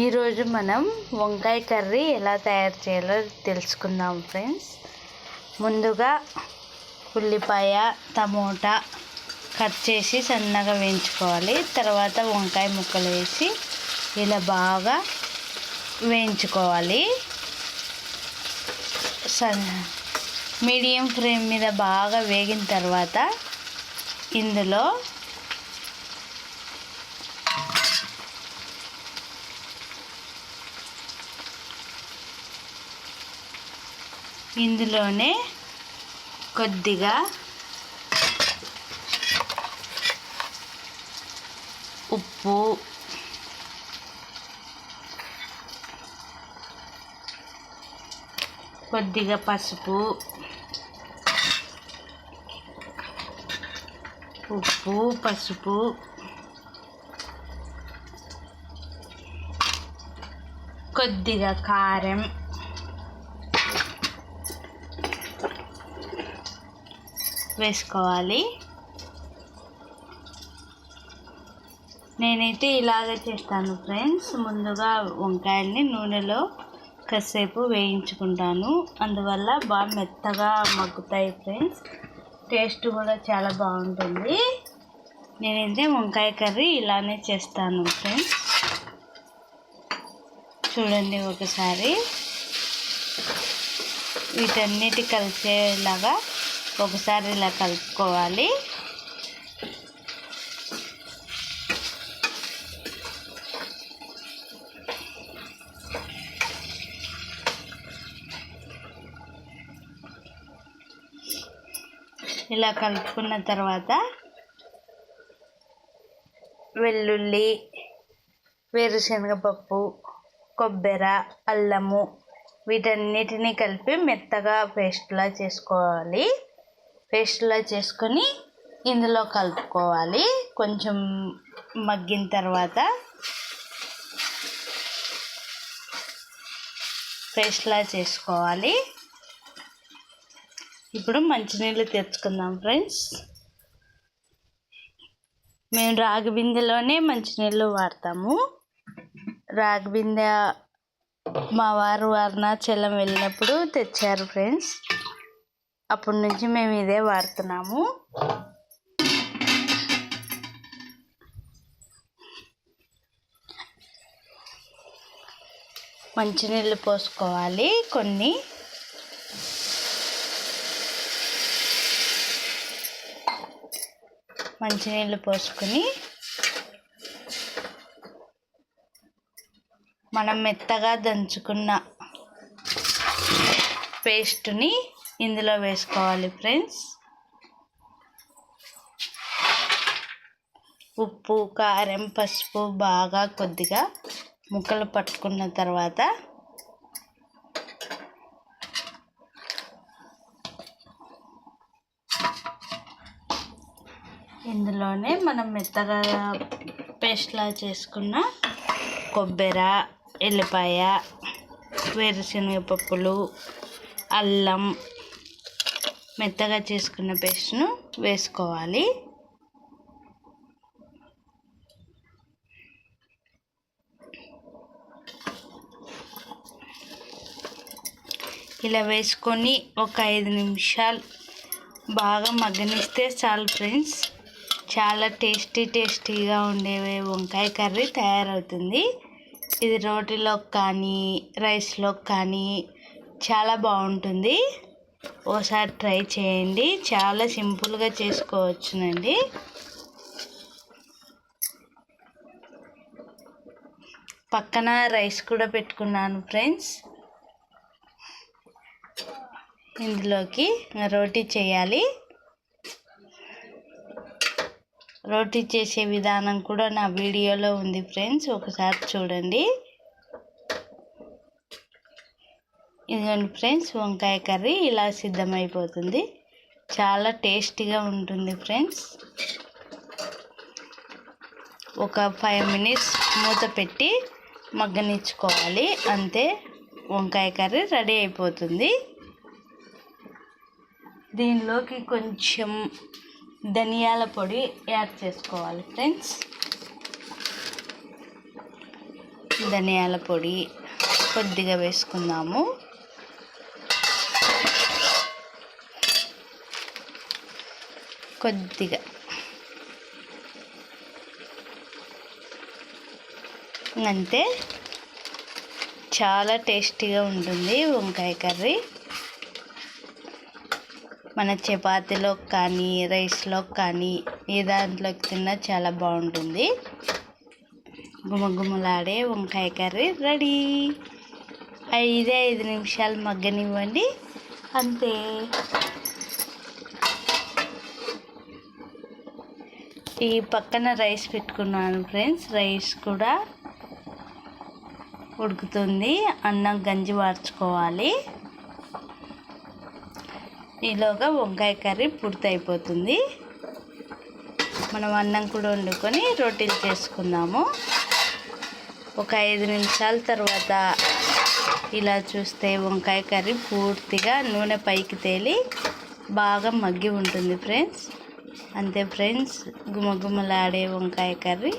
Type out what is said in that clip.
ఈరోజు మనం వంకాయ కర్రీ ఎలా తయారు చేయాలో తెలుసుకుందాం ఫ్రెండ్స్. ముందుగా ఉల్లిపాయ టమోటా కట్ చేసి సన్నగా వేయించుకోవాలి. తర్వాత వంకాయ ముక్కలు వేసి ఇలా బాగా వేయించుకోవాలి. సన్న మీడియం ఫ్లేమ్ మీద బాగా వేగిన తర్వాత ఇందులో ఇందులోనే కొద్దిగా ఉప్పు కొద్దిగా పసుపు ఉప్పు పసుపు కొద్దిగా కారం. వేసుకోవాలి. నేనైతే ఇలాగే చేస్తాను ఫ్రెండ్స్. ముందుగా వంకాయల్ని నూనెలో కాసేపు వేయించుకుంటాను. అందువల్ల బాగా మెత్తగా మగ్గుతాయి ఫ్రెండ్స్. టేస్ట్ కూడా చాలా బాగుంటుంది. నేనైతే వంకాయ కర్రీ ఇలానే చేస్తాను ఫ్రెండ్స్. చూడండి ఒకసారి. వీటన్నిటి కలిసేలాగా ఒకసారి ఇలా కలుపుకోవాలి. ఇలా కలుపుకున్న తర్వాత వెల్లుల్లి వేరుశనగపప్పు కొబ్బరి అల్లము వీటన్నిటిని కలిపి మెత్తగా పేస్ట్లా చేసుకోవాలి. పేస్ట్లా చేసుకొని ఇందులో కలుపుకోవాలి. కొంచెం మగ్గిన తర్వాత పేస్ట్లా చేసుకోవాలి. ఇప్పుడు మంచినీళ్ళు తెచ్చుకుందాం ఫ్రెండ్స్. మేము రాగి బిందెలోనే మంచినీళ్ళు వాడతాము. రాగి బిందె మా వారు అరుణాచలం వెళ్ళినప్పుడు తెచ్చారు ఫ్రెండ్స్. అప్పటి నుంచి మేము ఇదే వాడుతున్నాము. మంచినీళ్ళు పోసుకోవాలి కొన్ని. మంచినీళ్ళు పోసుకొని మనం మెత్తగా దంచుకున్న పేస్ట్ని ఇందులో వేసుకోవాలి ఫ్రెండ్స్. ఉప్పు కారం పసుపు బాగా కొద్దిగా ముక్కలు పట్టుకున్న తర్వాత ఇందులోనే మనం మెత్తగా పేస్ట్లా చేసుకున్న కొబ్బరి ఎల్లిపాయ వేరుశనగ పప్పులు అల్లం మెత్తగా చేసుకున్న పేస్ట్ను వేసుకోవాలి. ఇలా వేసుకొని ఒక ఐదు నిమిషాలు బాగా మగ్గనిస్తే చాలు ఫ్రెండ్స్. చాలా టేస్టీ టేస్టీగా ఉండేవి వంకాయ కర్రీ తయారవుతుంది. ఇది రోటీలోకి కానీ రైస్లోకి కానీ చాలా బాగుంటుంది. ఓసారి ట్రై చేయండి. చాలా సింపుల్గా చేసుకోవచ్చునండి. పక్కన రైస్ కూడా పెట్టుకున్నాను ఫ్రెండ్స్. ఇందులోకి రోటీ చేయాలి. రోటీ చేసే విధానం కూడా నా వీడియోలో ఉంది ఫ్రెండ్స్. ఒకసారి చూడండి. ఇదిగోండి ఫ్రెండ్స్ వంకాయ కర్రీ ఇలా సిద్ధమైపోతుంది. చాలా టేస్టీగా ఉంటుంది ఫ్రెండ్స్. ఒక ఫైవ్ మినిట్స్ మూత పెట్టి మగ్గనిచ్చుకోవాలి. అంతే వంకాయ కర్రీ రెడీ అయిపోతుంది. దీనిలోకి కొంచెం ధనియాల పొడి యాడ్ చేసుకోవాలి ఫ్రెండ్స్. ధనియాల పొడి కొద్దిగా వేసుకుందాము. కొద్దిగా. అంతే చాలా టేస్టీగా ఉంటుంది వంకాయ కర్రీ. మన చపాతీలో కానీ రైస్లో కానీ ఏ దాంట్లోకి తిన్నా చాలా బాగుంటుంది. గుమగుమలాడే వంకాయ కర్రీ రెడీ. ఐదే ఐదు నిమిషాలు మగ్గనివ్వండి. అంతే. ఈ పక్కన రైస్ పెట్టుకున్నాను ఫ్రెండ్స్. రైస్ కూడా ఉడుకుతుంది. అన్నం గంజి వార్చుకోవాలి. ఈలోగా వంకాయ కర్రీ పూర్తయిపోతుంది. మనం అన్నం కూడా వండుకొని రొట్టెలు చేసుకుందాము. ఒక ఐదు నిమిషాల తర్వాత ఇలా చూస్తే వంకాయ కర్రీ పూర్తిగా నూనె పైకి తేలి బాగా మగ్గి ఉంటుంది ఫ్రెండ్స్. అంతే ఫ్రెండ్స్ గుమగుమలాడే వంకాయ కర్రీ.